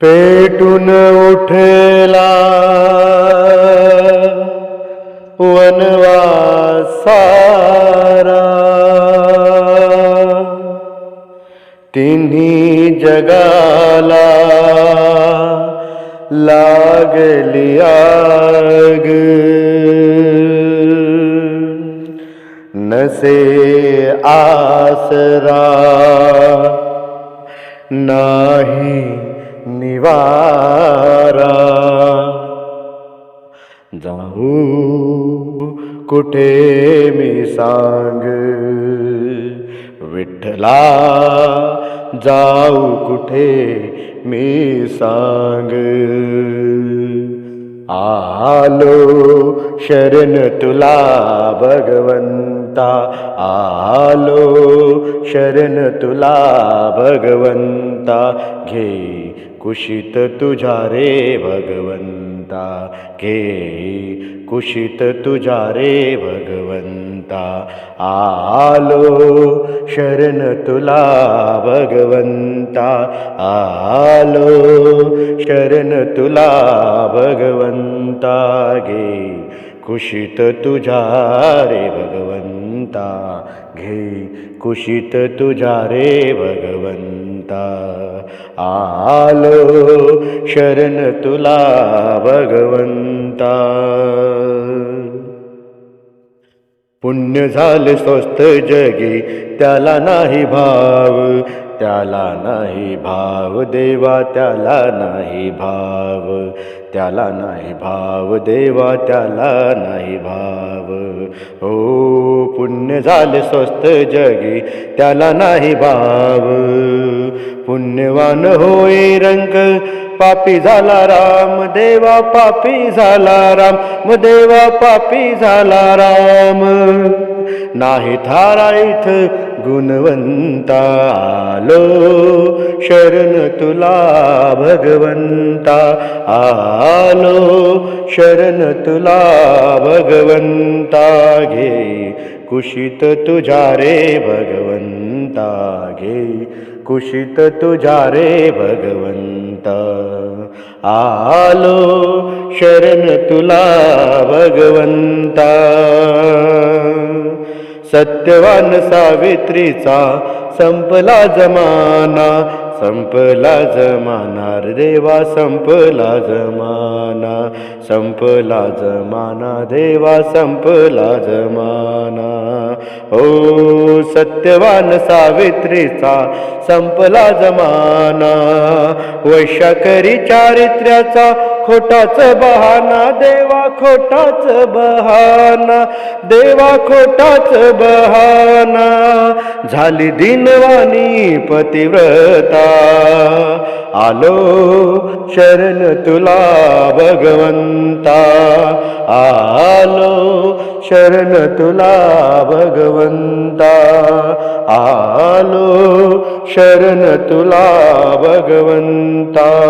पेटून उठला. वनवासारा. तिन्ही जगाला लागली आग. नसे आसरा. नाही निवारा। जाऊ कुठे मी सांग? विठ्ठला जाऊ कुठे मी सांग? आलो शरण तुला भगवंता। आलो शरण तुला भगवंता। घे कुशित तुझा रे भगवंता घे कुशित तुझा रे भगवंता आलो शरण तुला भगवंता आलो शरण तुला भगवंता घे कुशित तुझा रे भगवंता घे कुशित तुझा रे भगवंता। आलो शरण तुला भगवंता. पुण्य झाले स्वस्त जगी त्याला नाही भाव. त्याला नाही भाव देवा त्याला नाही भाव. त्याला नाही भाव देवा त्याला नाही भाव. हो पुण्य झाले स्वस्त जगी त्याला नाही भाव. पुण्यवान होय रंग. पापी झाला राम देवा पापी झाला राम म देवा पापी झाला राम. नाही थाराईत गुणवंता आलो शरण तुला भगवंता आलो. शरण तुला भगवंता घे कुशित तुझा रे भगवंता घे. कुशित तुझा रे भगवंता. आलो शरण तुला भगवंता. सत्यवान सावित्रीचा संपला जमाना. संपला जमाना देवा संपला जमाना. संपला जमाना देवा संपला जमाना. ओ सत्यवान सावित्रीचा संपला जमाना. वैशाकरी चारित्र्याचा खोटाच बहाना देवा खोटाच बहाना. देवा खोटाच बहाना. झाली दिनवाणी पतिव्रता. आलो शरण तुला भगवंता. आलो शरण तुला भगवंता. आलो शरण तुला भगवंता.